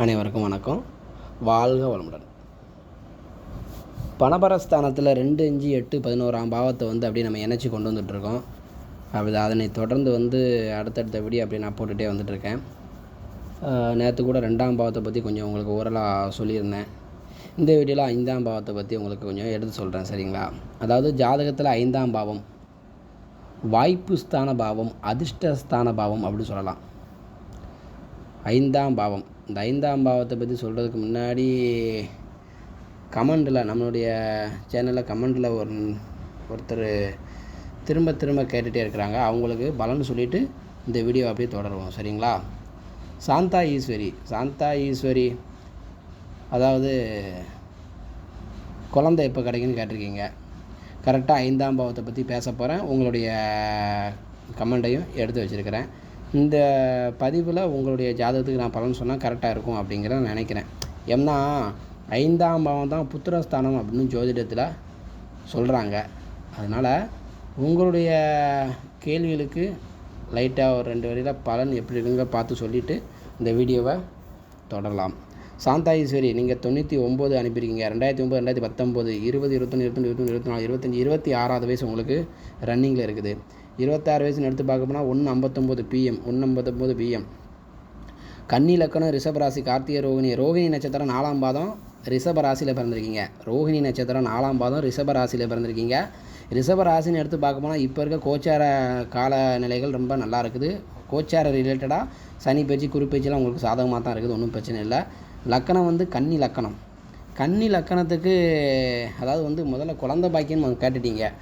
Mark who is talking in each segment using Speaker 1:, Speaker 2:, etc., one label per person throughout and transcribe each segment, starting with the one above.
Speaker 1: அனைவருக்கும் வணக்கம். வாழ்க வளமுடன். பணபரஸ்தானத்தில் ரெண்டு அஞ்சு எட்டு பதினோராம் பாவத்தை வந்து அப்படியே நம்ம இணைச்சி கொண்டு வந்துட்ருக்கோம் அப்படி அதனை தொடர்ந்து வந்து அடுத்தடுத்த வீடியோ அப்படியே நான் போட்டுகிட்டே வந்துட்டுருக்கேன் நேற்று கூட ரெண்டாம் பாவத்தை பற்றி கொஞ்சம் உங்களுக்கு ஓரலாக சொல்லியிருந்தேன். இந்த வீடியோவில் ஐந்தாம் பாவத்தை பற்றி உங்களுக்கு கொஞ்சம் எடுத்து சொல்கிறேன் சரிங்களா? அதாவது ஜாதகத்தில் ஐந்தாம் பாவம் வாய்ப்பு ஸ்தான பாவம் அதிர்ஷ்டஸ்தான பாவம் அப்படின்னு சொல்லலாம். ஐந்தாம் பாவம். இந்த ஐந்தாம் பாவத்தை பற்றி சொல்கிறதுக்கு முன்னாடி கமெண்டில் நம்மளுடைய சேனலில் கமெண்டில் ஒரு ஒருத்தர் திரும்ப திரும்ப கேட்டுகிட்டே இருக்கிறாங்க. அவங்களுக்கு பலன் சொல்லிவிட்டு இந்த வீடியோ அப்படியே தொடருவோம். சரிங்களா? சாந்தா ஈஸ்வரி சாந்தா ஈஸ்வரி. அதாவது குழந்தை எப்போ கிடைக்குன்னு கேட்டிருக்கீங்க. கரெக்டாக ஐந்தாம் பாவத்தை பற்றி பேச போகிறேன் உங்களுடைய கமெண்ட்டையும் எடுத்து வச்சுருக்கிறேன். இந்த பதிவில் உங்களுடைய ஜாதகத்துக்கு நான் பலன் சொன்னால் கரெக்டாக இருக்கும் அப்படிங்கிறத நான் நினைக்கிறேன். ஏன்னா ஐந்தாம் பாவம் தான் புத்திரஸ்தானம் அப்படின்னு ஜோதிடத்தில் சொல்கிறாங்க அதனால் உங்களுடைய கேள்விகளுக்கு லைட்டாக ஒரு ரெண்டு வரையில் பலன் எப்படி இருக்குங்க பார்த்து சொல்லிவிட்டு இந்த வீடியோவை தொடரலாம். சாந்தா ஈஸ்வரி நீங்கள் தொண்ணூற்றி ஒம்பது அனுப்பியிருக்கீங்க. ரெண்டாயிரத்தி ஒம்பது ரெண்டாயிரத்தி பத்தொம்போது இருபது இருபத்தொன்று இருபத்தொன்று இருபத்தொன்று இருபத்தி நாலு இருபத்தஞ்சி இருபத்தி ஆறாவது வயசு உங்களுக்கு ரன்னிங்கில் இருக்குது. இருபத்தாறு வயசுன்னு எடுத்து பார்க்க போனால் ஒன்று ஐம்பத்தொம்போது பிஎம் ஒன்று ஐம்பத்தொம்போது பிஎம் கன்னி லக்கணம் ரிஷபராசி கார்த்திகை ரோகிணி. ரோகிணி நட்சத்திரம் நாலாம் பாதம் ரிஷபராசியில் பிறந்திருக்கீங்க. ரோகிணி நட்சத்திரம் நாலாம் பாதம் ரிஷபராசியில் பிறந்திருக்கீங்க. ரிஷபராசின்னு எடுத்து பார்க்க போனால் இப்போ இருக்க கோச்சார கால நிலைகள் ரொம்ப நல்லா இருக்குது. கோச்சார ரிலேட்டடாக சனி பேச்சு குரு உங்களுக்கு சாதகமாக தான் இருக்குது. ஒன்றும் பிரச்சனை இல்லை. லக்கணம் வந்து கன்னி லக்கணம். கன்னி லக்கணத்துக்கு அதாவது வந்து முதல்ல குழந்த பாக்கியம்னு கேட்டுட்டீங்க.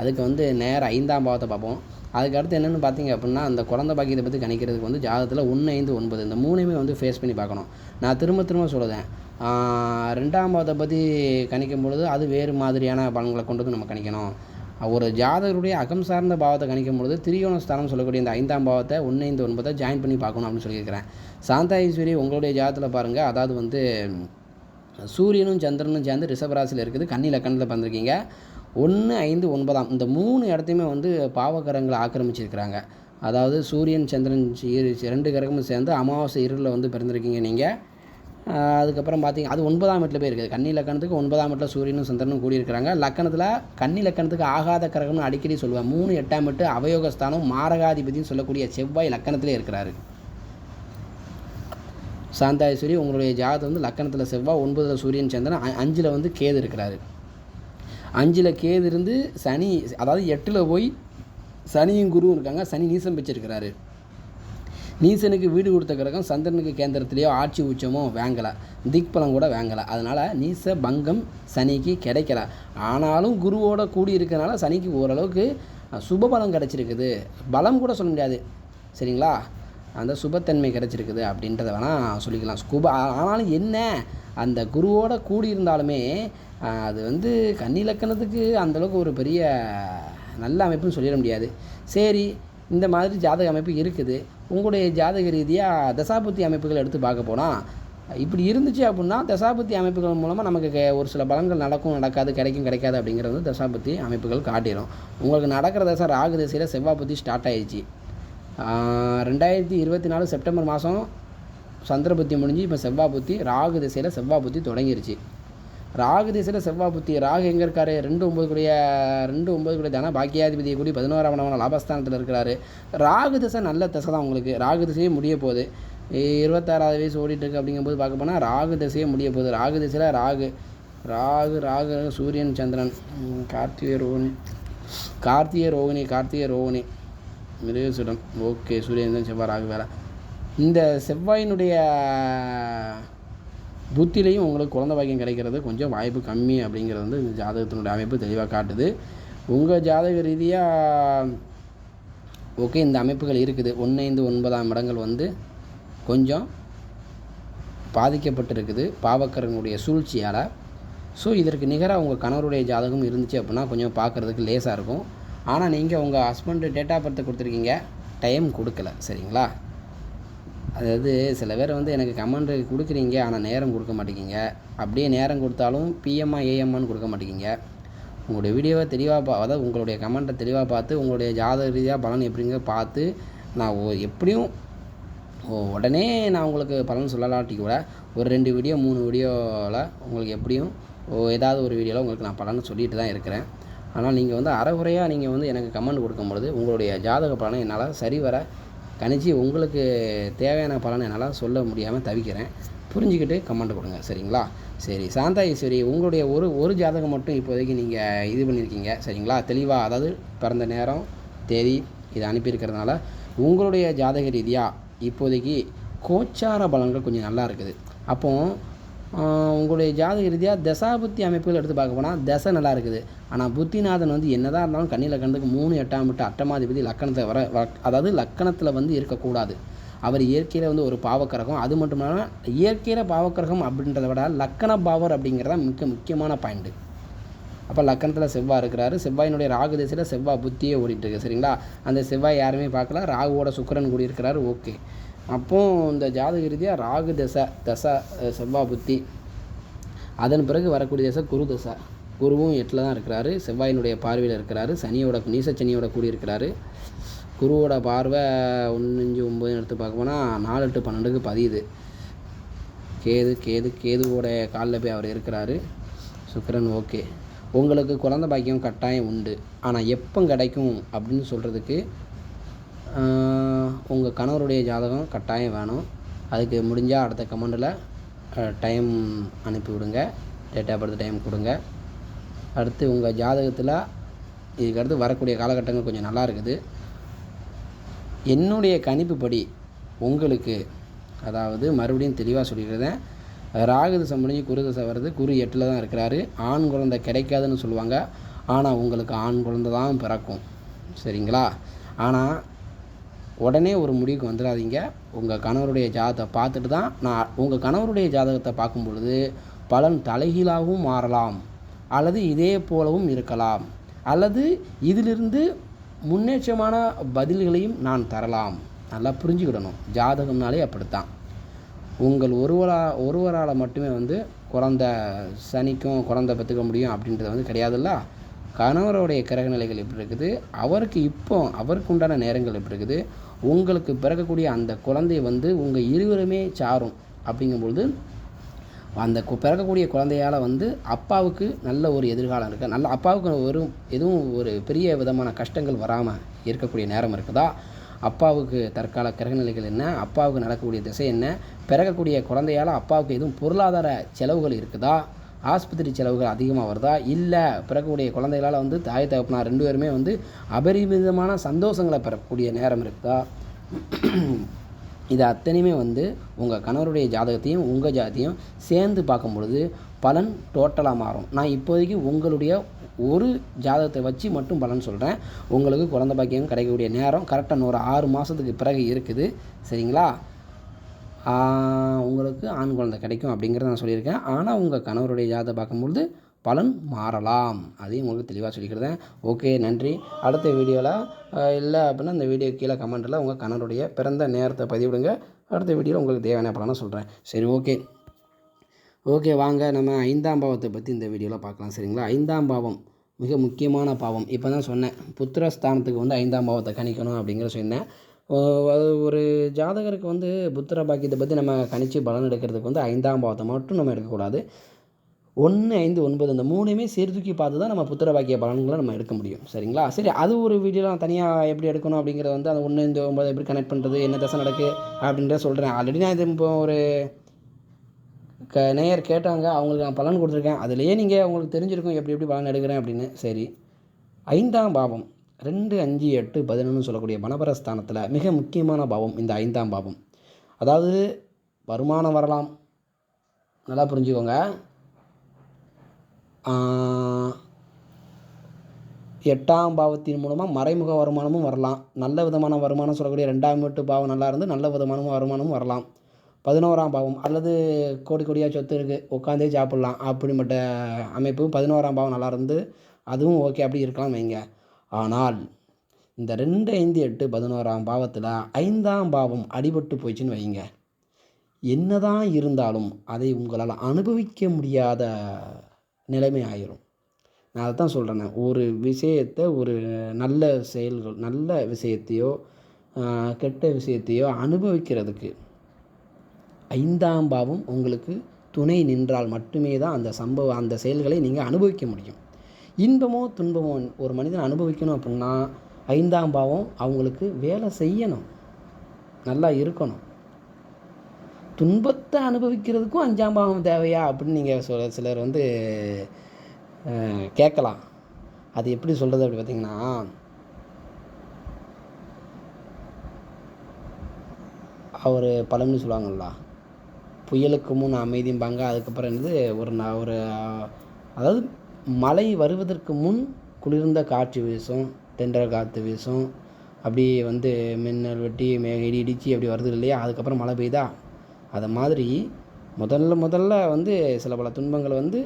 Speaker 1: அதுக்கு வந்து நேரம் ஐந்தாம் பாவத்தை பார்ப்போம். அதுக்கு அடுத்து என்னென்னு பார்த்தீங்க அப்படின்னா அந்த குழந்த பாக்கியத்தை பற்றி கணிக்கிறதுக்கு வந்து ஜாதகத்தில் ஒன்று ஐந்து ஒன்பது இந்த மூணுமே வந்து ஃபேஸ் பண்ணி பார்க்கணும். நான் திரும்ப திரும்ப சொல்லுதேன் ரெண்டாம் பாவத்தை பற்றி கணிக்கும் பொழுது அது வேறு மாதிரியான பலன்களை கொண்டு வந்து நம்ம கணிக்கணும். ஒரு ஜாதகருடைய அகம் சார்ந்த பாவத்தை கணிக்கும் பொழுது திரியோண ஸ்தானம் சொல்லக்கூடிய இந்த ஐந்தாம் பாவத்தை ஒன்று ஐந்து ஒன்பதை ஜாயின் பண்ணி பார்க்கணும் அப்படின்னு சொல்லியிருக்கிறேன். சாந்தா ஈஸ்வரி உங்களுடைய ஜாதகத்தில் பாருங்கள் அதாவது வந்து சூரியனும் சந்திரனும் சேர்ந்து ரிஷபராசியில் இருக்குது. கன்னி லக்கணத்தில் பிறந்திருக்கீங்க. ஒன்று ஐந்து ஒன்பதாம். இந்த மூணு இடத்தையுமே வந்து பாவகரங்களை ஆக்கிரமிச்சிருக்கிறாங்க. அதாவது சூரியன் சந்திரன் ரெண்டு கிரகமும் சேர்ந்து அமாவாசை இருளில் வந்து பிறந்திருக்கீங்க நீங்கள் அதுக்கப்புறம் பார்த்தீங்க அது ஒன்பதாம் வீட்டில் போய் இருக்குது. கன்னி லக்கணத்துக்கு ஒன்பதாம் வீட்டில் சூரியனும் சந்திரனும் கூடியிருக்கிறாங்க. லக்கணத்தில் கன்னி லக்கணத்துக்கு ஆகாத கிரகம்னு அடிக்கடி சொல்லுவேன் மூணு எட்டாம் எட்டு அவயோகஸ்தானம் மாரகாதிபதினு சொல்லக்கூடிய செவ்வாய் லக்கணத்திலே இருக்கிறாரு. சாந்தாயஸ்வரி உங்களுடைய ஜாதகம் வந்து லக்கணத்தில் செவ்வாய் ஒன்பதில் சூரியன் சந்திரன் அஞ்சில் வந்து கேது இருக்கிறாரு. அஞ்சில் கேது இருந்து சனி அதாவது எட்டில் போய் சனியும் குருவும் இருக்காங்க. சனி நீசம் வச்சிருக்கிறாரு நீசனுக்கு வீடு கொடுத்த கிரகம் சந்திரனுக்கு கேந்திரத்திலேயோ ஆட்சி உச்சமோ வாங்கலை. திக்பலம் கூட வாங்கலை. அதனால் நீச பங்கம் சனிக்கு கிடைக்கல. ஆனாலும் குருவோட கூடி இருக்கிறனால சனிக்கு ஓரளவுக்கு சுப பலம் கிடச்சிருக்குது. பலம் கூட சொல்ல முடியாது. சரிங்களா? அந்த சுபத்தன்மை கிடச்சிருக்குது அப்படின்றத வேணால் சொல்லிக்கலாம். ஸ்கூபா ஆனாலும் என்ன? அந்த குருவோட கூடி இருந்தாலுமே அது வந்து கண்ணிலக்கணத்துக்கு அந்தளவுக்கு ஒரு பெரிய நல்ல அமைப்புன்னு சொல்லிட முடியாது. சரி இந்த மாதிரி ஜாதக அமைப்பு இருக்குது. உங்களுடைய ஜாதக ரீதியாக தசாபுத்தி அமைப்புகள் எடுத்து பார்க்க போனால் இப்படி இருந்துச்சு அப்படின்னா தசாபுத்தி அமைப்புகள் மூலமாக நமக்கு ஒரு சில பலன்கள் நடக்கும் நடக்காது கிடைக்கும் கிடைக்காது அப்படிங்கிறது தசாபுத்தி அமைப்புகள் காட்டிடும் உங்களுக்கு நடக்கிற தசை ராகு திசையில் செவ்வாய் புத்தி ஸ்டார்ட் ஆயிடுச்சு. ரெண்டாயிரத்தி இருபத்தி நாலு செப்டம்பர் மாதம் சந்திர புத்தி முடிஞ்சு இப்போ செவ்வாய் புத்தி ராகு திசையில் செவ்வாய் புத்தி தொடங்கிருச்சு. ராகு திசையில் செவ்வாய் புத்தி ராகு எங்கே இருக்காரு? ரெண்டு ஒம்பது கூடிய ரெண்டு ஒம்பது கூடிய தன பாக்கியாதிபதியை கூடி பதினோராம் இடமான லாபஸ்தானத்தில் இருக்கிறாரு. ராகு திசை நல்ல திசை தான் உங்களுக்கு. ராகு திசையே முடிய போகுது. இருபத்தாறாவது வயசு ஓடிட்டுருக்கு அப்படிங்கும்போது பார்க்க போனால் ராகு திசையே முடிய போகுது. ராகு திசையில் ராகு. ராகு ராகு சூரியன் சந்திரன் கார்த்திகை ரோகிணி கார்த்திகை ரோகிணி கார்த்திகை ரோகிணி மிருகசுடன் ஓகே சூரியன் செவ்வாய் ராகு வேலை இந்த செவ்வாயினுடைய புத்திலையும் உங்களுக்கு குழந்த பாக்கியம் கிடைக்கிறது. கொஞ்சம் வாய்ப்பு கம்மி அப்படிங்கிறது வந்து இந்த ஜாதகத்தினுடைய அமைப்பு தெளிவாக காட்டுது. உங்கள் ஜாதக ரீதியாக ஓகே இந்த அமைப்புகள் இருக்குது. ஒன்று ஐந்து ஒன்பதாம் இடங்கள் வந்து கொஞ்சம் பாதிக்கப்பட்டிருக்குது. பாவக்கரனுடைய சூழ்ச்சியால். ஸோ இதற்கு நிகராக உங்கள் கணவருடைய ஜாதகம் இருந்துச்சு அப்படின்னா கொஞ்சம் பார்க்குறதுக்கு லேசாக இருக்கும். ஆனால் நீங்கள் உங்கள் ஹஸ்பண்டு டேட் ஆஃப் பர்த்தை கொடுத்துருக்கீங்க. டைம் கொடுக்கல. சரிங்களா? அதாவது சில பேர் வந்து எனக்கு கமெண்ட் கொடுக்குறீங்க ஆனால் நேரம் கொடுக்க மாட்டேங்கிங்க அப்படியே நேரம் கொடுத்தாலும் பிஎம்ஆ ஏஎம்மான்னு கொடுக்க மாட்டேங்கிங்க உங்களுடைய வீடியோவை தெளிவாக பா அதாவது உங்களுடைய கமெண்ட்டை தெளிவாக பார்த்து உங்களுடைய ஜாதக ரீதியாக பலன் எப்படிங்க பார்த்து நான் எப்படியும் ஓ உடனே நான் உங்களுக்கு பலன் சொல்லலாட்டி கூட ஒரு ரெண்டு வீடியோ மூணு வீடியோவில் உங்களுக்கு எப்படியும் ஓ ஏதாவது ஒரு வீடியோவில் உங்களுக்கு நான் பலன் சொல்லிட்டு தான் இருக்கிறேன். ஆனால் நீங்கள் வந்து அறகுறையாக நீங்கள் வந்து எனக்கு கமெண்ட் கொடுக்கும் பொழுது உங்களுடைய ஜாதக பலனை என்னால் சரிவர கணிச்சு உங்களுக்கு தேவையான பலனை என்னால் சொல்ல முடியாமல் தவிக்கிறேன். புரிஞ்சுக்கிட்டு கமெண்ட் கொடுங்க சரிங்களா? சரி சாந்தா ஈஸ்வரி உங்களுடைய ஒரு ஒரு ஜாதகம் மட்டும் இப்போதைக்கு நீங்கள் இது பண்ணியிருக்கீங்க சரிங்களா? தெளிவாக அதாவது பிறந்த நேரம் தேதி இதை அனுப்பியிருக்கிறதுனால உங்களுடைய ஜாதக ரீதியாக இப்போதைக்கு கோச்சார பலன்கள் கொஞ்சம் நல்லா இருக்குது. அப்போது உங்களுடைய ஜாதக ரீதியாக தசாபுத்தி அமைப்புகள் எடுத்து பார்க்க போனால் தசை நல்லா இருக்குது. ஆனால் புத்திநாதன் வந்து என்னதான் இருந்தாலும் கண்ணியில் கண்டுக்கு மூணு எட்டாம் விட்டு அட்டமாதிபதி லக்கணத்தை வர வ- அதாவது லக்கணத்தில் வந்து இருக்கக்கூடாது. அவர் இயற்கையில் வந்து ஒரு பாவக்கரகம். அது மட்டும் இல்லாமல் இயற்கையில் பாவக்கரகம் அப்படின்றத விட லக்கண பாவர் அப்படிங்கிறத மிக முக்கியமான பாயிண்ட்டு அப்போ லக்கணத்தில் செவ்வாய் இருக்கிறாரு. செவ்வாயினுடைய ராகு திசையில் செவ்வாய் புத்தியே ஓடிட்டுருக்கு சரிங்களா? அந்த செவ்வாய் யாருமே பார்க்கல. ராகுவோட சுக்கரன் கூடி இருக்கிறாரு ஓகே. அப்போது இந்த ஜாதக ரீதியாக ராகு தசை தசை அஹ், செவ்வாய் புத்தி. அதன் பிறகு வரக்கூடிய தசை குரு தசை. குருவும் எட்டில் தான் இருக்கிறாரு. செவ்வாயினுடைய பார்வையில் இருக்கிறாரு. சனியோட நீச சனியோட கூடி இருக்கிறாரு குருவோட பார்வை ஒன்று அஞ்சு ஒம்பது எடுத்து பார்க்க போனால் நாலு எட்டு பன்னெண்டுக்கு பதியுது. கேது கேது கேதுவோட காலில் போய் அவர் இருக்கிறாரு. சுக்கரன் ஓகே. உங்களுக்கு குழந்த பாக்கியம் கட்டாயம் உண்டு. ஆனால் எப்போ கிடைக்கும் அப்படின்னு சொல்கிறதுக்கு உங்கள் கணவருடைய ஜாதகம் கட்டாயம் வேணும். அதுக்கு முடிஞ்சால் அடுத்த கமெண்டில் டைம் அனுப்பி விடுங்க. டேட் ஆஃப் பர்த் டைம் கொடுங்க. அடுத்து உங்கள் ஜாதகத்தில் இதுக்கு அடுத்து வரக்கூடிய காலகட்டங்கள் கொஞ்சம் நல்லா இருக்குது. என்னுடைய கணிப்புப்படி உங்களுக்கு அதாவது மறுபடியும் தெளிவாக சொல்லிடுறேன். ராகு தசை முடிஞ்சு குரு தசை வருது குரு எட்டில் தான் இருக்கிறாரு. ஆண் குழந்தை கிடைக்காதுன்னு சொல்லுவாங்க. ஆனால் உங்களுக்கு ஆண் குழந்தை தான் பிறக்கும். சரிங்களா? ஆனால் உடனே ஒரு முடிவுக்கு வந்துடாதீங்க. உங்கள் கணவருடைய ஜாதகத்தை பார்த்துட்டு தான் நான் உங்கள் கணவருடைய ஜாதகத்தை பார்க்கும் பொழுது பலன் தலைகீழாகவும் மாறலாம். அல்லது இதே போலவும் இருக்கலாம். அல்லது இதிலிருந்து முன்னேற்றமான பதில்களையும் நான் தரலாம். நல்லா புரிஞ்சுக்கிடணும். ஜாதகம்னாலே அப்படித்தான். உங்கள் ஒருவரா ஒருவரால் மட்டுமே வந்து குழந்த சனிக்கும் குழந்த பெற்றுக்க முடியும் அப்படின்றது வந்து கிடையாதுல்ல? கணவருடைய கிரக நிலைகள் எப்படி இருக்குது? அவருக்கு இப்போ அவருக்கு உண்டான நேரங்கள் எப்படி இருக்குது? உங்களுக்கு பிறக்கக்கூடிய அந்த குழந்தை வந்து உங்கள் இருவருமே சாரும். அப்படிங்கும்பொழுது அந்த கு- பிறக்கக்கூடிய குழந்தையால் வந்து அப்பாவுக்கு நல்ல ஒரு எதிர்காலம் இருக்குது நல்ல அப்பாவுக்கு ஒரு எதுவும் ஒரு பெரிய விதமான கஷ்டங்கள் வராமல் இருக்கக்கூடிய நேரம் இருக்குதா? அப்பாவுக்கு தற்கால கிரகநிலைகள் என்ன? அப்பாவுக்கு நடக்கக்கூடிய திசை என்ன? பிறக்கக்கூடிய குழந்தையால் அப்பாவுக்கு எதுவும் பொருளாதார செலவுகள் இருக்குதா? ஆஸ்பத்திரி செலவுகள் அதிகமாக வருதா? இல்லை பிறக்கக்கூடிய குழந்தைகளால் வந்து தாய் தகப்பனார் ரெண்டு பேருமே வந்து அபரிமிதமான சந்தோஷங்களை பெறக்கூடிய நேரம் இருக்குதா? இது அத்தனையுமே வந்து உங்கள் கணவருடைய ஜாதகத்தையும் உங்கள் ஜாதத்தையும் சேர்ந்து பார்க்கும் பொழுது பலன் டோட்டலாக மாறும். நான் இப்போதைக்கு உங்களுடைய ஒரு ஜாதகத்தை வச்சு மட்டும் பலன் சொல்கிறேன் உங்களுக்கு குழந்தை பாக்கியம் கிடைக்கக்கூடிய நேரம் கரெக்டாக ஒரு ஆறு மாதத்துக்கு பிறகு இருக்குது. சரிங்களா? உங்களுக்கு ஆண் குழந்தை கிடைக்கும் அப்படிங்கிறத நான் சொல்லியிருக்கேன். ஆனால் உங்கள் கணவருடைய ஜாதகத்தை பார்க்கும்பொழுது பலன் மாறலாம். அதையும் உங்களுக்கு தெளிவாக சொல்லிக்கிறேன். ஓகே நன்றி. அடுத்த வீடியோவில் இல்லை அப்படின்னா இந்த வீடியோ கீழே கமெண்ட்டில் உங்கள் கணவருடைய பிறந்த நேரத்தை பதிவிடுங்க. அடுத்த வீடியோவில் உங்களுக்கு தேவையான பலனை சொல்கிறேன் சரி ஓகே. ஓகே வாங்க. நம்ம ஐந்தாம் பாவத்தை பற்றி இந்த வீடியோவில் பார்க்கலாம். சரிங்களா? ஐந்தாம் பாவம் மிக முக்கியமான பாவம். இப்போ தான் சொன்னேன். புத்திரஸ்தானத்துக்கு வந்து ஐந்தாம் பாவத்தை கணிக்கணும் அப்படிங்கிற சொன்னேன். அது ஒரு ஜாதகருக்கு வந்து புத்திர பாக்கியத்தை பற்றி நம்ம கணித்து பலன் எடுக்கிறதுக்கு வந்து ஐந்தாம் பாவத்தை மட்டும் நம்ம எடுக்கக்கூடாது. ஒன்று ஐந்து ஒன்பது இந்த மூணுமே சீர்தூக்கி பார்த்து தான் நம்ம புத்திர பாக்கிய பலன்களை நம்ம எடுக்க முடியும். சரிங்களா? சரி அது ஒரு வீடியோ நான் தனியாக எப்படி எடுக்கணும் அப்படிங்கிறத வந்து அந்த ஒன்று இந்த ஒன்பது எப்படி கனெக்ட் பண்ணுறது என்ன தசை நடக்கு அப்படின்றத சொல்கிறேன் ஆல்ரெடி நான் இது இப்போ ஒரு க நேயர் கேட்டாங்க அவங்களுக்கு நான் பலன் கொடுத்துருக்கேன். அதுலேயே நீங்கள் உங்களுக்கு தெரிஞ்சிருக்கும் எப்படி எப்படி பலன் எடுக்கிறேன் அப்படின்னு. சரி ஐந்தாம் பாவம். ரெண்டு அஞ்சு எட்டு பதினொன்று சொல்லக்கூடிய பணபரஸ்தானத்தில் மிக முக்கியமான பாவம் இந்த ஐந்தாம் பாவம். அதாவது வருமானம் வரலாம். நல்லா புரிஞ்சுக்கோங்க. எட்டாம் பாவத்தின் மூலமாக மறைமுக வருமானமும் வரலாம். நல்ல விதமான வருமானம் சொல்லக்கூடிய ரெண்டாம் வீட்டு பாவம் நல்லா இருந்து நல்ல விதமான வருமானமும் வரலாம். பதினோராம் பாவம் அல்லது கோடி கோடியாக சொத்து இருக்குது உட்காந்தே சாப்பிட்லாம் அப்படிப்பட்ட அமைப்பு பதினோராம் பாவம் நல்லா இருந்து அதுவும் ஓகே அப்படி இருக்கலாம் வைங்க. ஆனால் இந்த ரெண்டு ஐந்து எட்டு பதினோராம் பாவத்தில் ஐந்தாம் பாவம் அடிபட்டு போயிடுச்சுன்னு வைங்க. என்னதான் இருந்தாலும் அதை உங்களால் அனுபவிக்க முடியாத நிலைமை ஆயிரும். நான் அதை தான் சொல்கிறேன் ஒரு விஷயத்தை ஒரு நல்ல செயல்கள் நல்ல விஷயத்தையோ கெட்ட விஷயத்தையோ அனுபவிக்கிறதுக்கு ஐந்தாம் பாவம் உங்களுக்கு துணை நின்றால் மட்டுமே தான் அந்த சம்பவம் அந்த செயல்களை நீங்கள் அனுபவிக்க முடியும். இன்பமோ துன்பமோ ஒரு மனிதன் அனுபவிக்கணும் அப்படின்னா ஐந்தாம் பாவம் அவங்களுக்கு வேலை செய்யணும். நல்லா இருக்கணும். துன்பத்தை அனுபவிக்கிறதுக்கும் அஞ்சாம் பாவம் தேவையா அப்படின்னு நீங்கள் சொ சிலர் வந்து கேட்கலாம். அது எப்படி சொல்கிறது அப்படி பார்த்திங்கன்னா அவர் பழமொழி சொல்லுவாங்கள்ல புயலுக்கு முன் அமைதியும்பாங்க அதுக்கப்புறம் என்னது ஒரு நான் ஒரு அதாவது மழை வருவதற்கு முன் குளிர்ந்த காற்று வீசும் தென்றல் காற்று வீசும். அப்படி வந்து மின்னல் வெட்டி மே இடி இடிச்சு அப்படி வருது இல்லையா? அதுக்கப்புறம் மழை பெய்யுதா அதை மாதிரி முதல்ல முதல்ல வந்து சில பல துன்பங்கள் வந்து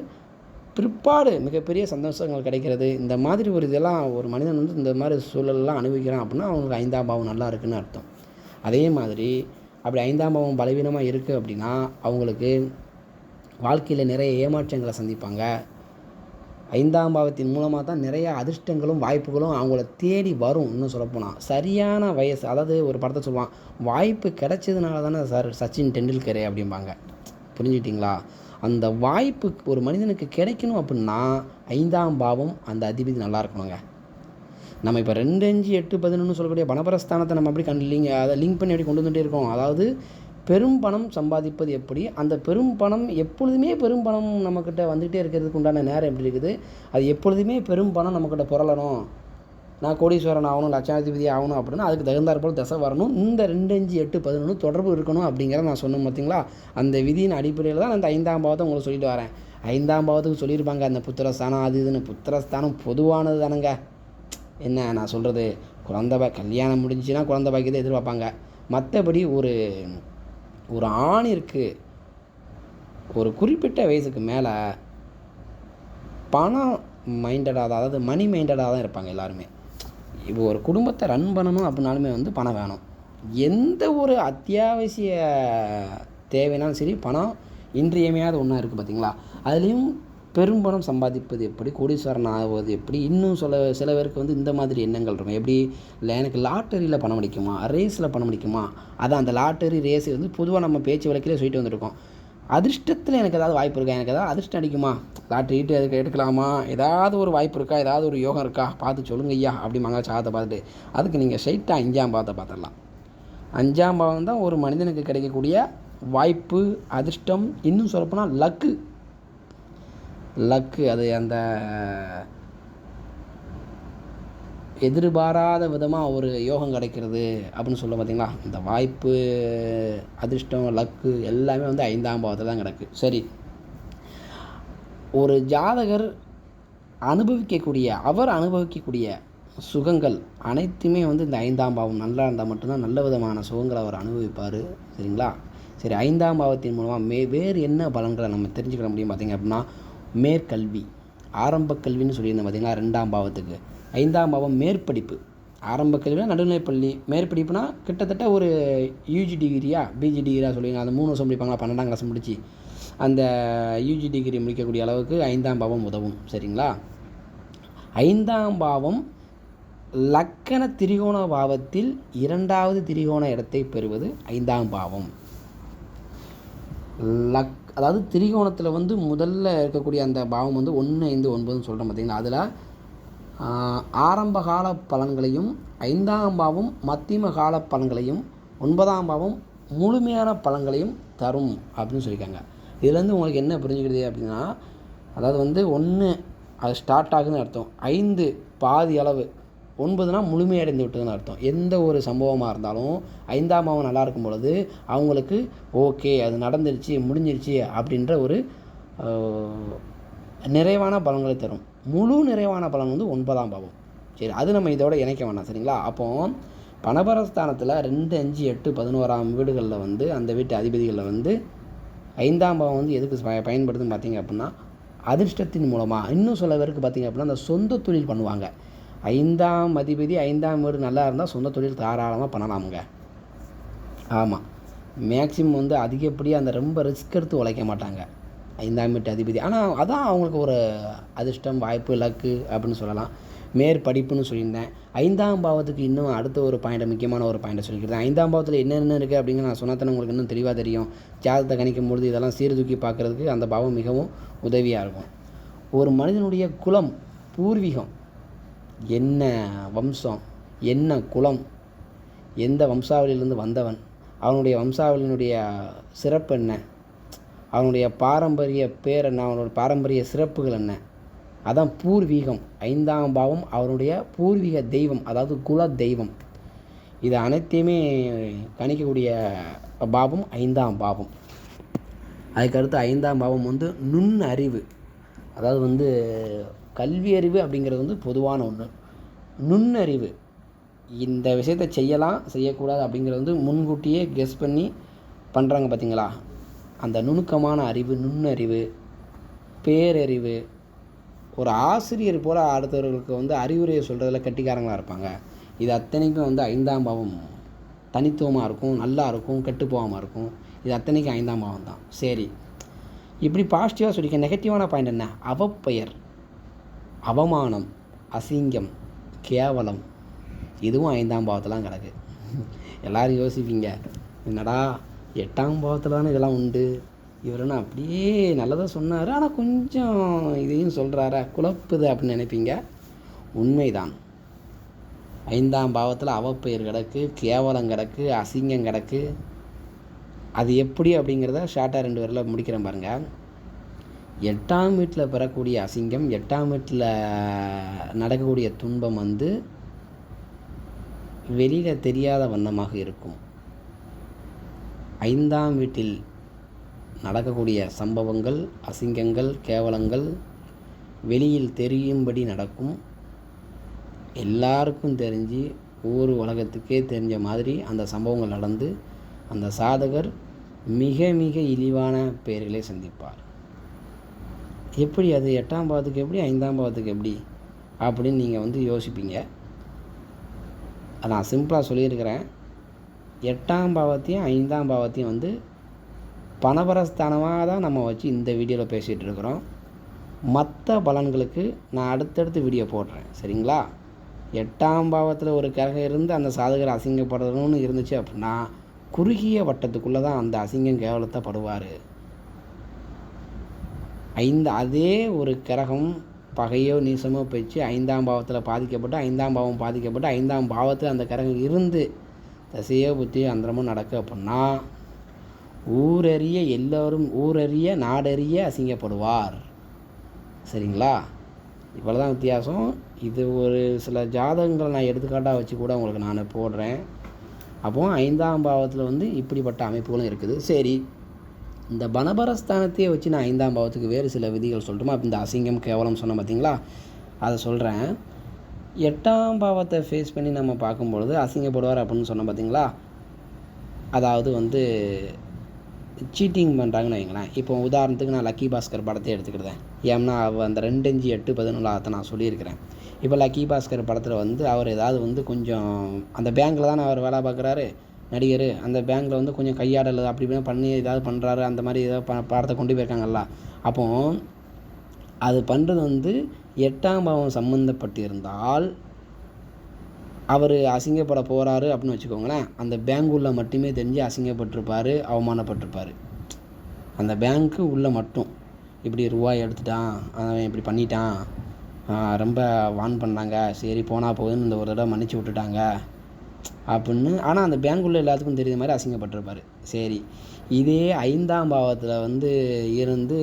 Speaker 1: பிற்பாடு மிகப்பெரிய சந்தோஷங்கள் கிடைக்கிறது. இந்த மாதிரி ஒரு இதெல்லாம் ஒரு மனிதன் வந்து இந்த மாதிரி சூழலெல்லாம் அனுபவிக்கிறான் அப்படின்னா அவங்களுக்கு ஐந்தாம் பாவம் நல்லா இருக்குன்னு அர்த்தம். அதே மாதிரி அப்படி ஐந்தாம் பாவம் பலவீனமாக இருக்குது அப்படின்னா அவங்களுக்கு வாழ்க்கையில் நிறைய ஏமாற்றங்களை சந்திப்பாங்க. ஐந்தாம் பாவத்தின் மூலமாக தான் நிறைய அதிர்ஷ்டங்களும் வாய்ப்புகளும் அவங்கள தேடி வரும் இன்னும் சொல்லப்போனால் சரியான வயசு அதாவது ஒரு படத்தை சொல்லுவான் வாய்ப்பு கிடைச்சதுனால தானே சார் சச்சின் டெண்டுல்கர் அப்படிம்பாங்க. புரிஞ்சுக்கிட்டீங்களா? அந்த வாய்ப்பு ஒரு மனிதனுக்கு கிடைக்கணும் அப்படின்னா ஐந்தாம் பாவம் அந்த அதிபதி நல்லா இருக்கணுங்க. நம்ம இப்போ ரெண்டு அஞ்சு எட்டு பதினொன்று சொல்லக்கூடிய பணபரஸ்தானத்தை நம்ம அப்படி கண் லிங்க் அதை லிங்க் பண்ணி அப்படி கொண்டு வந்துட்டே இருக்கோம். அதாவது பெரும் பணம் சம்பாதிப்பது எப்படி? அந்த பெரும் பணம் எப்பொழுதுமே பெரும் பணம் நம்மக்கிட்ட வந்துகிட்டே இருக்கிறதுக்கு உண்டான நேரம் எப்படி இருக்குது? அது எப்பொழுதுமே பெரும் பணம் நம்மக்கிட்ட புரளணும். நான் கோடீஸ்வரன் ஆகணும் லட்சாதிபதி ஆகணும் அப்படின்னா அதுக்கு தகுந்தாற்போல் தசை வரணும். இந்த ரெண்டு அஞ்சு எட்டு பதினொன்று தொடர்பு இருக்கணும் அப்படிங்கிறத நான் சொன்னேன் பார்த்தீங்களா? அந்த விதியின் அடிப்படையில் தான் அந்த ஐந்தாம் பாவத்தை உங்களுக்கு சொல்லிட்டு வரேன். ஐந்தாம் பாவத்துக்கு சொல்லியிருப்பாங்க அந்த புத்திரஸ்தானம் அது இதுன்னு. புத்திரஸ்தானம் பொதுவானது தானுங்க. என்ன நான் சொல்கிறது குழந்த கல்யாணம் முடிஞ்சுன்னா குழந்த பாக்கியத்தை எதிர்பார்ப்பாங்க. மற்றபடி ஒரு ஒரு ஆணிற்கு ஒரு குறிப்பிட்ட வயசுக்கு மேலே பணம் மைண்டடாக தான் அதாவது மணி மைண்டடாக தான் இருப்பாங்க எல்லாருமே. இப்போ ஒரு குடும்பத்தை ரன் பண்ணணும் அப்படின்னாலுமே வந்து பணம் வேணும். எந்த ஒரு அத்தியாவசிய தேவைனாலும் சரி பணம் இன்றியமையாத ஒன்றா இருக்குது பார்த்தீங்களா அதுலேயும் பெரும்பணம் சம்பாதிப்பது எப்படி? கோடீஸ்வரன் ஆவது எப்படி? இன்னும் சில சில பேருக்கு வந்து இந்த மாதிரி எண்ணங்கள் இருக்கும். எப்படி? இல்லை எனக்கு லாட்டரியில் பணம் அடிக்குமா? ரேஸில் பணம் அடிக்குமா? அதான் அந்த லாட்டரி ரேஸ் வந்து பொதுவாக நம்ம பேச்சு வழக்கிலே சொல்லிட்டு வந்திருக்கோம். அதிர்ஷ்டத்தில் எனக்கு ஏதாவது வாய்ப்பு இருக்கா? எனக்கு ஏதாவது அதிர்ஷ்டம் அடிக்குமா? லாட்டரி ஈட்டு அதுக்கு எடுக்கலாமா? ஏதாவது ஒரு வாய்ப்பு இருக்கா? ஏதாவது ஒரு யோகம் இருக்கா? பார்த்து சொல்லுங்க ஐயா அப்படிம்பாங்க சாதத்தை பார்த்துட்டு. அதுக்கு நீங்கள் ஸ்ட்ரைட்டாக அஞ்சாம் பாவத்தை பார்த்துடலாம். அஞ்சாம் பாவம் தான் ஒரு மனிதனுக்கு கிடைக்கக்கூடிய வாய்ப்பு அதிர்ஷ்டம் இன்னும் சொல்லப்போனால் லக்கு. லக்கு அது அந்த எதிர்பாராத விதமாக ஒரு யோகம் கிடைக்கிறது அப்படின்னு சொல்ல பார்த்தீங்களா இந்த வாய்ப்பு அதிர்ஷ்டம் லக்கு எல்லாமே வந்து ஐந்தாம் பாவத்தில் தான் கிடக்கு. சரி. ஒரு ஜாதகர் அனுபவிக்கக்கூடிய அவர் அனுபவிக்கக்கூடிய சுகங்கள் அனைத்துமே வந்து இந்த ஐந்தாம் பாவம் நல்லா இருந்தால் மட்டும்தான் நல்ல விதமான சுகங்களை அவர் அனுபவிப்பார். சரிங்களா? சரி ஐந்தாம் பாவத்தின் மூலமாக மே வேறு என்ன பலன்களை நம்ம தெரிஞ்சுக்கிற முடியும் பார்த்திங்க அப்படின்னா மேற்கல்வி. ஆரம்ப கல்வின்னு சொல்லியிருந்தேன் பார்த்திங்களா ரெண்டாம் பாவத்துக்கு. ஐந்தாம் பாவம் மேற்படிப்பு. ஆரம்ப கல்வினா நடுநிலைப்பள்ளி மேற்படிப்புனா கிட்டத்தட்ட ஒரு யூஜி டிகிரியா பிஜி டிகிரியா சொல்லுவீங்க அந்த மூணு வருஷம் முடிப்பாங்களா பன்னெண்டாம் கிளாஸ் முடித்து அந்த யூஜி டிகிரி முடிக்கக்கூடிய அளவுக்கு ஐந்தாம் பாவம் உதவும். சரிங்களா? ஐந்தாம் பாவம் லக்கண திரிகோண பாவத்தில் இரண்டாவது திரிகோண இடத்தை பெறுவது ஐந்தாம் பாவம். லக் அதாவது திரிகோணத்தில் வந்து முதல்ல இருக்கக்கூடிய அந்த பாவம் வந்து ஒன்று ஐந்து ஒன்பதுன்னு சொல்கிறோம் பார்த்தீங்களா அதில் ஆரம்ப கால பலன்களையும் ஐந்தாம் பாவம் மத்தியம கால பலன்களையும் ஒன்பதாம் பாவம் முழுமையான பலன்களையும் தரும் அப்படின்னு சொல்லியிருக்காங்க. இதுலேருந்து உங்களுக்கு என்ன புரிஞ்சுக்கிறது அப்படின்னா அதாவது வந்து ஒன்று அது ஸ்டார்ட் ஆகுதுன்னு அர்த்தம். ஐந்து பாதி அளவு ஒன்பதுனா முழுமையடைந்து விட்டதுன்னு அர்த்தம். எந்த ஒரு சம்பவமாக இருந்தாலும் ஐந்தாம் பாவம் நல்லா இருக்கும் பொழுது அவங்களுக்கு ஓகே அது நடந்துருச்சு முடிஞ்சிருச்சு அப்படின்ற ஒரு நிறைவான பலன்களை தரும். முழு நிறைவான பலன் வந்து ஒன்பதாம் பாவம். சரி அது நம்ம இதோட இணைக்க வேணாம் சரிங்களா? அப்போ பணபரஸ்தானத்தில் ரெண்டு அஞ்சு எட்டு பதினோராம் வீடுகளில் வந்து அந்த வீட்டு அதிபதிகளில் வந்து ஐந்தாம் பாவம் வந்து எதுக்கு பயன்படுதுன்னு பார்த்தீங்க அப்படின்னா அதிர்ஷ்டத்தின் மூலமாக இன்னும் சில பேருக்கு பார்த்தீங்க அப்படின்னா அந்த சொந்த தொழில் பண்ணுவாங்க. ஐந்தாம் அதிபதி ஐந்தாம் வீடு நல்லா இருந்தால் சொந்த தொழில் தாராளமாக பண்ணலாமுங்க. ஆமாம் மேக்சிமம் வந்து அதிகப்படியாக அந்த ரொம்ப ரிஸ்க் எடுத்து உழைக்க மாட்டாங்க. ஐந்தாம் வீட்டு அதிபதி. ஆனால் அதான் அவங்களுக்கு ஒரு அதிர்ஷ்டம் வாய்ப்பு லக்கு அப்படின்னு சொல்லலாம். மேற்படிப்புன்னு சொல்லியிருந்தேன். ஐந்தாம் பாவத்துக்கு இன்னும் அடுத்த ஒரு பாயிண்ட் முக்கியமான ஒரு பாயிண்ட்டை சொல்லிக்கிறேன் ஐந்தாம் பாவத்தில் என்னென்ன இருக்குது அப்படிங்கிற நான் சொன்னா உங்களுக்கு இன்னும் தெளிவாக தெரியும். ஜாதகத்தை கணிக்கும் பொழுது இதெல்லாம் சீர்தூக்கி பார்க்குறதுக்கு அந்த பாவம் மிகவும் உதவியாக இருக்கும். ஒரு மனிதனுடைய குலம் பூர்வீகம் என்ன வம்சம் என்ன குலம் எந்த வம்சாவளியிலிருந்து வந்தவன் அவனுடைய வம்சாவளியினுடைய சிறப்பு என்ன அவனுடைய பாரம்பரிய பேர் என்ன அவனோட பாரம்பரிய சிறப்புகள் என்ன அதான் பூர்வீகம் ஐந்தாம் பாவம் அவனுடைய பூர்வீக தெய்வம் அதாவது குல தெய்வம். இது அனைத்தையுமே கணிக்கக்கூடிய பாவம் ஐந்தாம் பாவம். அதுக்கடுத்து ஐந்தாம் பாவம் வந்து நுண் அறிவு அதாவது வந்து கல்வி அறிவு அப்படிங்கிறது வந்து பொதுவான ஒன்று நுண்ணறிவு. இந்த விஷயத்தை செய்யலாம் செய்யக்கூடாது அப்படிங்கிறது வந்து முன்கூட்டியே கெஸ் பண்ணி பண்ணுறாங்க பார்த்தீங்களா அந்த நுணுக்கமான அறிவு நுண்ணறிவு பேரறிவு ஒரு ஆசிரியர் போல் அடுத்தவர்களுக்கு வந்து அறிவுரையை சொல்கிறதுல கட்டிக்காரங்களாக இருப்பாங்க. இது அத்தனைக்கும் வந்து ஐந்தாம் பாவம். தனித்துவமாக இருக்கும் நல்லா இருக்கும் கெட்டு போகாமல் இருக்கும். இது அத்தனைக்கும் ஐந்தாம் பாவம் தான் சரி. இப்படி பாசிட்டிவாக சொல்லிக்க நெகட்டிவான பாயிண்ட் என்ன? அவப்பெயர். அவமானம் அசிங்கம் கேவலம் இதுவும் ஐந்தாம் பாவத்தெலாம் கிடக்கு. எல்லோரும் யோசிப்பீங்க என்னடா எட்டாம் பாவத்தில் தானே இதெல்லாம் உண்டு? இவருன்னு அப்படியே நல்லதாக சொன்னார் ஆனால் கொஞ்சம் இதையும் சொல்கிறாரா குழப்புது அப்படின்னு நினைப்பீங்க? உண்மைதான். ஐந்தாம் பாவத்தில் அவப்பெயர் கிடக்கு கேவலம் கிடக்கு அசிங்கம் கிடக்கு. அது எப்படி அப்படிங்கிறத ஷார்ட்டாக ரெண்டு பேரில் முடிக்கிறேன் பாருங்கள் எட்டாம் வீட்டில் பெறக்கூடிய அசிங்கம் எட்டாம் வீட்டில் நடக்கக்கூடிய துன்பம் வந்து வெளியில் தெரியாத வண்ணமாக இருக்கும். ஐந்தாம் வீட்டில் நடக்கக்கூடிய சம்பவங்கள் அசிங்கங்கள் கேவலங்கள் வெளியில் தெரியும்படி நடக்கும். எல்லாருக்கும் தெரிஞ்சு ஒவ்வொரு உலகத்துக்கே தெரிஞ்ச மாதிரி அந்த சம்பவங்கள் நடந்து அந்த சாதகர் மிக மிக இழிவான பெயர்களை சந்திப்பார். எப்படி அது எட்டாம் பாவத்துக்கு எப்படி ஐந்தாம் பாவத்துக்கு எப்படி அப்படின்னு நீங்கள் வந்து யோசிப்பீங்க. நான் சிம்பிளாக சொல்லியிருக்கிறேன். எட்டாம் பாவத்தையும் ஐந்தாம் பாவத்தையும் வந்து பணபரஸ்தானமாக தான் நம்ம வச்சு இந்த வீடியோவில் பேசிகிட்டு இருக்கிறோம். மற்ற பலன்களுக்கு நான் அடுத்தடுத்து வீடியோ போடுறேன். சரிங்களா? எட்டாம் பாவத்தில் ஒரு கிரகம் இருந்து அந்த சாதகர் அசிங்கப்படணும்னு இருந்துச்சு அப்படின்னா குறுகிய வட்டத்துக்குள்ளே தான் அந்த அசிங்கம் கேவலத்தை படுவார் ஐந்து அதே ஒரு கிரகம் பகையோ நீசமோ போயிடுச்சு. ஐந்தாம் பாவத்தில் பாதிக்கப்பட்டு ஐந்தாம் பாவம் பாதிக்கப்பட்டு ஐந்தாம் பாவத்தில் அந்த கிரகம் இருந்து தசையோ புத்தியோ அந்தரமோ நடக்கு அப்படின்னா ஊரறிய எல்லோரும் ஊரறிய நாடறிய அசிங்கப்படுவார். சரிங்களா? இவ்வளோ தான் வித்தியாசம். இது ஒரு சில ஜாதகங்களை நான் எடுத்துக்காட்டாக வச்சு கூட உங்களுக்கு நான் போடுறேன். அப்போது ஐந்தாம் பாவத்தில் வந்து இப்படிப்பட்ட அமைப்புகளும் இருக்குது. சரி இந்த பனபரஸ்தானத்தையே வச்சு நான் ஐந்தாம் பாவத்துக்கு வேறு சில விதிகள் சொல்லட்டுமா? இந்த அசிங்கம் கேவலம் சொன்னேன் பார்த்தீங்களா அதை சொல்கிறேன் எட்டாம் பாவத்தை ஃபேஸ் பண்ணி நம்ம பார்க்கும்பொழுது அசிங்கப்படுவார் அப்படின்னு சொன்னோம் பார்த்தீங்களா அதாவது வந்து சீட்டிங் பண்ணுறாங்கன்னு வைங்களேன். இப்போ உதாரணத்துக்கு நான் லக்கி பாஸ்கர் படத்தை எடுத்துக்கிட்டேன். ஏன்னா அவள் அந்த ரெண்டு அஞ்சு எட்டு பதினொன்று அதை நான் சொல்லியிருக்கிறேன். இப்போ லக்கி பாஸ்கர் படத்தில் வந்து அவர் ஏதாவது வந்து கொஞ்சம் அந்த பேங்க்கில் தானே அவர் வேலை பார்க்குறாரு? நடிகர் அந்த பேங்க்கில் வந்து கொஞ்சம் கையாடல் அப்படி இப்படின்னு பண்ணி ஏதாவது பண்ணுறாரு அந்த மாதிரி ஏதாவது ப படத்தை கொண்டு போயிருக்காங்கல்ல. அப்போ அது பண்ணுறது வந்து எட்டாம் பாவம் சம்மந்தப்பட்டிருந்தால் அவர் அசிங்கப்பட போகிறாரு அப்படின்னு வச்சுக்கோங்களேன். அந்த பேங்க் உள்ள மட்டுமே தெரிஞ்சு அசிங்கப்பட்டிருப்பார் அவமானப்பட்டிருப்பார். அந்த பேங்க்கு உள்ளே மட்டும். இப்படி ரூபாய் எடுத்துட்டான் அவன் இப்படி பண்ணிட்டான் ரொம்ப வான் பண்ணாங்க சரி போனால் போகுதுன்னு இந்த ஒரு தடவை மன்னிச்சு விட்டுட்டாங்க. அப்படின்னு. ஆனால் அந்த பேங்க் உள்ள எல்லாத்துக்கும் தெரியுற மாதிரி அசிங்கப்பட்டிருப்பார். சரி இதே ஐந்தாம் பாவத்தில் வந்து இருந்து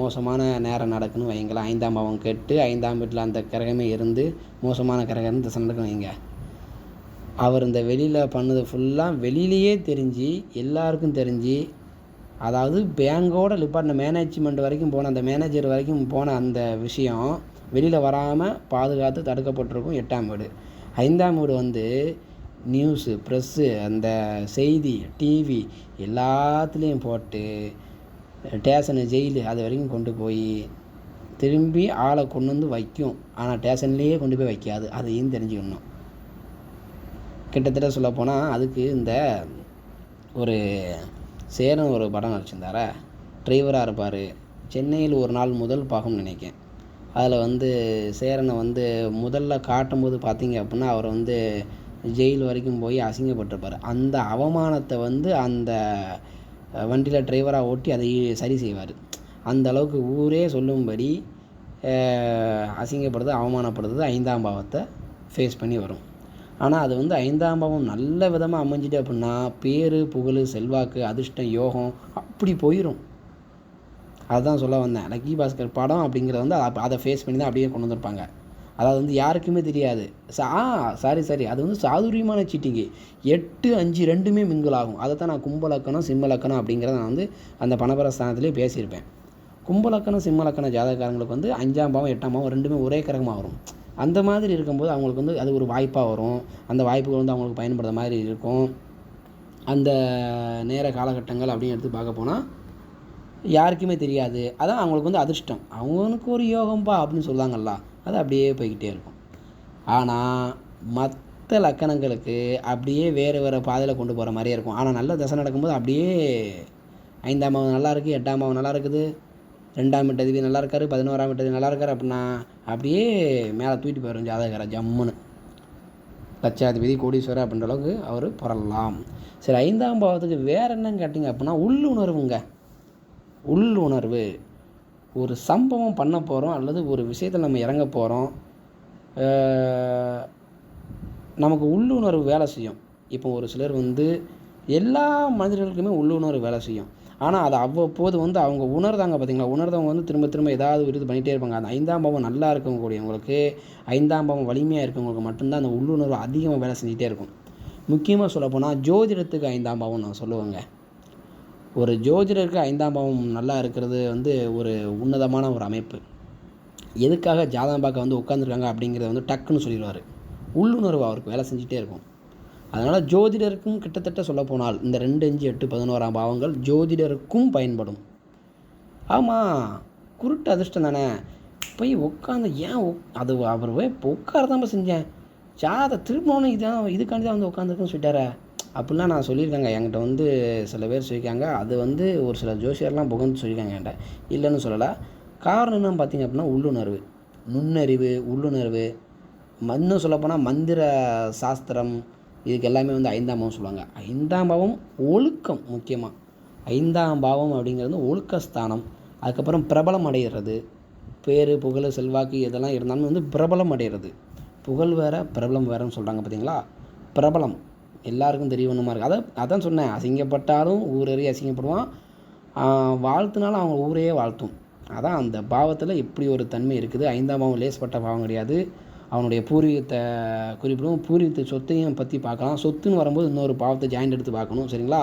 Speaker 1: மோசமான நேரம் நடக்குன்னு வைங்களேன் ஐந்தாம் பாவம் கெட்டு ஐந்தாம் வீட்டில் அந்த கிரகமே இருந்து மோசமான கிரகம் திசை தசை நடக்குன்னு வைங்க அவர் இந்த வெளியில் பண்ணது ஃபுல்லாக வெளியிலேயே தெரிஞ்சு எல்லாருக்கும் தெரிஞ்சு அதாவது பேங்கோட டிபார்ட்மெண்ட் மேனேஜ்மெண்ட் வரைக்கும் போன அந்த மேனேஜர் வரைக்கும் போன அந்த விஷயம் வெளியில் வராமல் பாதுகாத்து தடுக்கப்பட்டிருக்கும் எட்டாம் வீடு. ஐந்தாம் வீடு வந்து நியூஸு ப்ரெஸ்ஸு அந்த செய்தி டிவி எல்லாத்துலேயும் போட்டு ஸ்டேஷனு ஜெயிலு அது வரைக்கும் கொண்டு போய் திரும்பி ஆளை கொண்டு வந்து வைக்கும். ஆனால் ஸ்டேஷன்லேயே கொண்டு போய் வைக்காது. அதையும் தெரிஞ்சுக்கணும். கிட்டத்தட்ட சொல்லப்போனால் அதுக்கு இந்த ஒரு சேரன் ஒரு படம் நடிச்சிருந்தாரா? டிரைவராக இருப்பார். சென்னையில் ஒரு நாள் முதல் பாகம் நினைக்கேன் அதில் வந்து சேரனை வந்து முதல்ல காட்டும்போது பார்த்தீங்க அப்படின்னா அவர் வந்து ஜெயில் வரைக்கும் போய் அசிங்கப்பட்டிருப்பார். அந்த அவமானத்தை வந்து அந்த வண்டியில் டிரைவராக ஓட்டி அதை சரி செய்வார். அந்த அளவுக்கு ஊரே சொல்லும்படி அசிங்கப்படுறது அசிங்கப்படுது அவமானப்படுறது ஐந்தாம் பாவத்தை ஃபேஸ் பண்ணி வரும். ஆனால் அது வந்து ஐந்தாம் பாவம் நல்ல விதமாக அமைஞ்சிட்டு அப்படின்னா பேர் புகழ் செல்வாக்கு அதிர்ஷ்டம் யோகம் அப்படி போயிடும் அதுதான் சொல்ல வந்தேன். லக்கி பாஸ்கர் படம் அப்படிங்கிறது வந்து அதை ஃபேஸ் பண்ணி தான் அப்படியே கொண்டு வந்திருப்பாங்க. அதாவது வந்து யாருக்குமே தெரியாது. சா சாரி சாரி அது வந்து சாதுரியமான சீட்டிங்கு எட்டு அஞ்சு ரெண்டுமே மிங்கிள் ஆகும். அதை தான் நான் கும்பலக்கணம் சிம்மலக்கணம் அப்படிங்கிறத நான் வந்து அந்த பணபர ஸ்தானத்திலே பேசியிருப்பேன். கும்பலக்கணம் சிம்மலக்கண ஜாதகக்காரங்களுக்கு வந்து அஞ்சாம் பாவம் எட்டாம் பாவம் ரெண்டுமே ஒரே கிரகமாக வரும். அந்த மாதிரி இருக்கும்போது அவங்களுக்கு வந்து அது ஒரு வாய்ப்பாக வரும். அந்த வாய்ப்புகள் வந்து அவங்களுக்கு பயன்படுற மாதிரி இருக்கும். அந்த நேர காலகட்டங்கள் அப்படின்னு எடுத்து பார்க்க போனால் யாருக்குமே தெரியாது. அதான் அவங்களுக்கு வந்து அதிர்ஷ்டம். அவனுக்கு ஒரு யோகம்பா அப்படின்னு சொல்லுவாங்கல்ல. அது அப்படியே போய்கிட்டே இருக்கும். ஆனால் மற்ற லக்கணங்களுக்கு அப்படியே வேறு வேறு பாதையில் கொண்டு போகிற மாதிரியே இருக்கும். ஆனால் நல்ல தசை நடக்கும்போது அப்படியே ஐந்தாம் பாவம் நல்லா இருக்குது எட்டாம் பாவம் நல்லா இருக்குது ரெண்டாம் எட்டதிபதி நல்லா இருக்காரு பதினோராம் எட்டதிபதி நல்லா இருக்காரு அப்படின்னா அப்படியே மேலே தூக்கிட்டு போயிடும் ஜாதகரை ஜம்முன்னு. லட்சாதிபதி கோடீஸ்வரர் அப்படின்ற அளவுக்கு அவர் புரளலாம் சரி ஐந்தாம் பாவத்துக்கு வேறு என்னன்னு கேட்டிங்க அப்படின்னா உள்ளுணர்வுங்க. உள்ளுணர்வு. ஒரு சம்பவம் பண்ண போகிறோம் அல்லது ஒரு விஷயத்தில் நம்ம இறங்க போகிறோம் நமக்கு உள்ளுணர்வு வேலை செய்யும். இப்போ ஒரு சிலர் வந்து எல்லா மனிதர்களுக்குமே உள்ளுணர்வு வேலை செய்யும். ஆனால் அது அவ்வப்போது வந்து அவங்க உணர்ந்தாங்க பார்த்தீங்களா உணர்ந்தவங்க வந்து திரும்ப திரும்ப ஏதாவது ஒரு இது பண்ணிகிட்டே இருப்பாங்க. அந்த ஐந்தாம் பாவம் நல்லா இருக்கக்கூடியவங்களுக்கு ஐந்தாம் பாவம் வலிமையாக இருக்கவங்களுக்கு மட்டும்தான் அந்த உள்ளுணர்வு அதிகமாக வேலை செஞ்சுட்டே இருக்கும். முக்கியமாக சொல்லப்போனால் ஜோதிடத்துக்கு ஐந்தாம் பாவம் நான் சொல்லுவேங்க. ஒரு ஜோதிடருக்கு ஐந்தாம் பாவம் நல்லா இருக்கிறது வந்து ஒரு உன்னதமான ஒரு அமைப்பு. எதுக்காக ஜாதகம் பார்க்க வந்து உட்காந்துருக்காங்க அப்படிங்கிறத வந்து டக்குன்னு சொல்லிடுவார். உள்ளுணர்வு அவருக்கு வேலை செஞ்சுட்டே இருக்கும். அதனால் ஜோதிடருக்கும் கிட்டத்தட்ட சொல்லப்போனால் இந்த ரெண்டு அஞ்சு எட்டு பதினோராம் பாவங்கள் ஜோதிடருக்கும் பயன்படும். ஆமாம் குருட்டு அதிர்ஷ்டம் தானே. போய் உட்காந்து ஏன் அது அவர் போய் உட்கார தான் செஞ்சேன். ஜாத திரும்பணும் இதான் இதுக்காண்டி தான் வந்து உட்காந்துருக்குன்னு சொல்லிட்டாரே. அப்படிலாம் நான் சொல்லியிருக்கேங்க. என்கிட்ட வந்து சில பேர் சொல்லியிருக்காங்க. அது வந்து ஒரு சில ஜோசியர்லாம் புகழ்ந்து சொல்லியிருக்காங்க என்கிட்ட. இல்லைன்னு சொல்லலை. காரணம் என்னன்னு பார்த்தீங்க அப்படின்னா உள்ளுணர்வு. நுண்ணறிவு உள்ளுணர்வு. இன்னும் சொல்லப்போனால் மந்திர சாஸ்திரம். இதுக்கு எல்லாமே வந்து ஐந்தாம் பாவம் சொல்லுவாங்க. ஐந்தாம் பாவம் ஒழுக்கம் முக்கியமாக ஐந்தாம் பாவம் அப்படிங்கிறது ஒழுக்கஸ்தானம். அதுக்கப்புறம் பிரபலம் அடைகிறது பேர் புகழ் செல்வாக்கு இதெல்லாம் இருந்தாலும் வந்து பிரபலம் அடைகிறது புகழ் வேறு பிரபலம் வேறுன்னு சொல்கிறாங்க பார்த்தீங்களா? பிரபலம். எல்லாருக்கும் தெரியணுமா இருக்குது அதை அதான் சொன்னேன். அசிங்கப்பட்டாலும் ஊரறிய அசிங்கப்படுவான். வாழ்த்துனாலும் அவங்க ஊரையே வாழ்த்தும். அதான் அந்த பாவத்தில் இப்படி ஒரு தன்மை இருக்குது. ஐந்தாம் பாவம் லேஸ்பட்ட பாவம் கிடையாது. அவனுடைய பூர்வீகத்தை குறிப்பிடும். பூர்வீகத்தை சொத்தையும் பற்றி பார்க்கலாம். சொத்துன்னு வரும்போது இன்னொரு பாவத்தை ஜாயிண்ட் எடுத்து பார்க்கணும். சரிங்களா?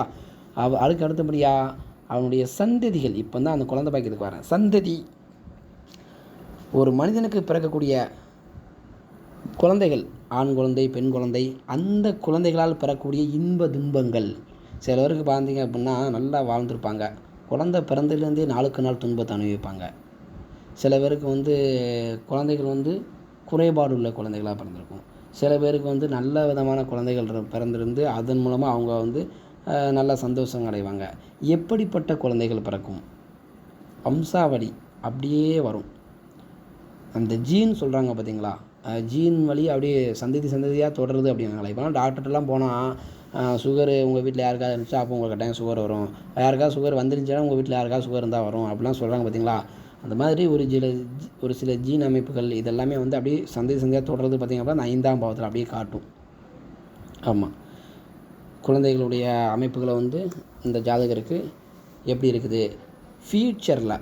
Speaker 1: அவ அதுக்கு அடுத்தபடியாக அவனுடைய சந்ததிகள். இப்போ தான் அந்த குழந்தை பாக்கியத்துக்கு வரேன் சந்ததி. ஒரு மனிதனுக்கு பிறக்கக்கூடிய குழந்தைகள். ஆண் குழந்தை பெண் குழந்தை அந்த குழந்தைகளால் பெறக்கூடிய இன்ப துன்பங்கள். சிலருக்கு பார்த்தீங்க அப்படின்னா நல்லா வாழ்ந்திருப்பாங்க. குழந்தை பிறந்ததுலேருந்தே நாளுக்கு நாள் துன்பத்தை அனுபவிப்பாங்க. சில பேருக்கு வந்து குழந்தைகள் வந்து குறைபாடு உள்ள குழந்தைகளாக பிறந்திருக்கும். சில பேருக்கு வந்து நல்ல விதமான குழந்தைகள் பிறந்திருந்து அதன் மூலமாக அவங்க வந்து நல்ல சந்தோஷம் அடைவாங்க. எப்படிப்பட்ட குழந்தைகள் பிறக்கும்? வம்சாவளி அப்படியே வரும். அந்த ஜீன் சொல்கிறாங்க பார்த்தீங்களா ஜீன் வழி அப்படியே சந்ததி சந்ததியாக தொடருது அப்படின்னாங்களே இப்போலாம் டாக்டர்கிட்டலாம் போனால் சுகரு உங்கள் வீட்டில் யாருக்காவது இருந்துச்சா? அப்போ உங்களுக்கு கட்டாயம் சுகர் வரும். யாருக்காவது சுகர் வந்துருந்துச்சுன்னா உங்கள் வீட்டில் யாருக்காவது சுகர் இருந்தால் வரும். அப்படிலாம் சொல்கிறாங்க பார்த்தீங்களா அந்த மாதிரி ஒரு சில ஒரு சில ஜீன் அமைப்புகள் இதெல்லாமே வந்து அப்படியே சந்ததி சந்தையாக தொடர்றது பார்த்திங்க அப்படின்னா அந்த ஐந்தாம் பாவத்தில் அப்படியே காட்டும். ஆமாம் குழந்தைகளுடைய அமைப்புகளை வந்து இந்த ஜாதகருக்கு எப்படி இருக்குது? ஃப்யூச்சரில்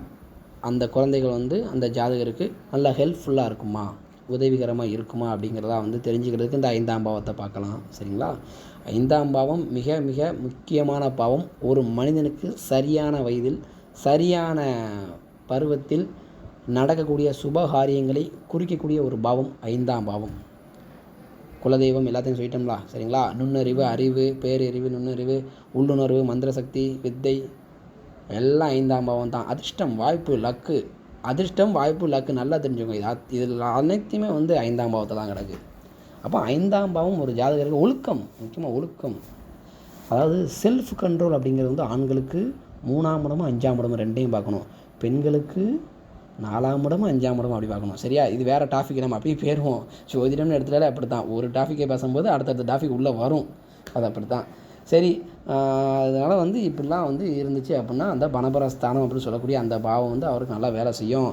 Speaker 1: அந்த குழந்தைகள் வந்து அந்த ஜாதகருக்கு நல்ல ஹெல்ப்ஃபுல்லாக இருக்குமா? உதவிகரமாக இருக்குமா அப்படிங்கிறத வந்து தெரிஞ்சுக்கிறதுக்கு இந்த ஐந்தாம் பாவத்தை பார்க்கலாம். சரிங்களா? ஐந்தாம் பாவம் மிக மிக முக்கியமான பாவம். ஒரு மனிதனுக்கு சரியான வயதில் சரியான பருவத்தில் நடக்கக்கூடிய சுப காரியங்களை குறிக்கக்கூடிய ஒரு பாவம் ஐந்தாம் பாவம். குலதெய்வம் எல்லாத்தையும் சொல்லிட்டோம்ல சரிங்களா? நுண்ணறிவு அறிவு பேரறிவு நுண்ணறிவு உள்ளுணர்வு மந்திர சக்தி வித்தை எல்லாம் ஐந்தாம் பாவம் தான் அதிர்ஷ்டம் வாய்ப்பு லக்கு. அதிர்ஷ்டம் வாய்ப்பு லக்கு நல்லா தெரிஞ்சுக்கோங்க இது இதில் அனைத்தையுமே வந்து ஐந்தாம் பாவத்தில் தான் கிடக்கு. அப்போ ஐந்தாம் பாவம் ஒரு ஜாதகருக்கு ஒழுக்கம் முக்கியமாக ஒழுக்கம். அதாவது செல்ஃப் கண்ட்ரோல் அப்படிங்கிறது வந்து ஆண்களுக்கு மூணாம் இடமும் அஞ்சாம் இடமும் ரெண்டையும் பார்க்கணும். பெண்களுக்கு நாலாம் இடமும் அஞ்சாம் இடமும் அப்படி பார்க்கணும். சரியா? இது வேறு டாபிக் நம்ம அப்படியே போயிடுவோம் ஜோதிடம்னு எடுத்துட்டாலே அப்படி தான் ஒரு டாப்பிக்கை பேசும்போது அடுத்தடுத்த டாபிக் உள்ளே வரும். அது அப்படி தான் சரி அதனால் வந்து இப்படிலாம் வந்து இருந்துச்சு அப்படின்னா அந்த பணபர ஸ்தானம் அப்படின்னு சொல்லக்கூடிய அந்த பாவம் வந்து அவருக்கு நல்லா வேலை செய்யும்.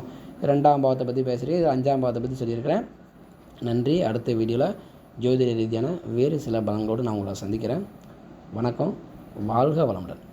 Speaker 1: ரெண்டாம் பாவத்தை பற்றி பேசுகிறேன் அஞ்சாம் பாவத்தை பற்றி சொல்லியிருக்கிறேன். நன்றி. அடுத்த வீடியோவில் ஜோதிட ரீதியான வேறு சில பலங்களோடு நான் உங்களை சந்திக்கிறேன். வணக்கம். வாழ்க வளமுடன்.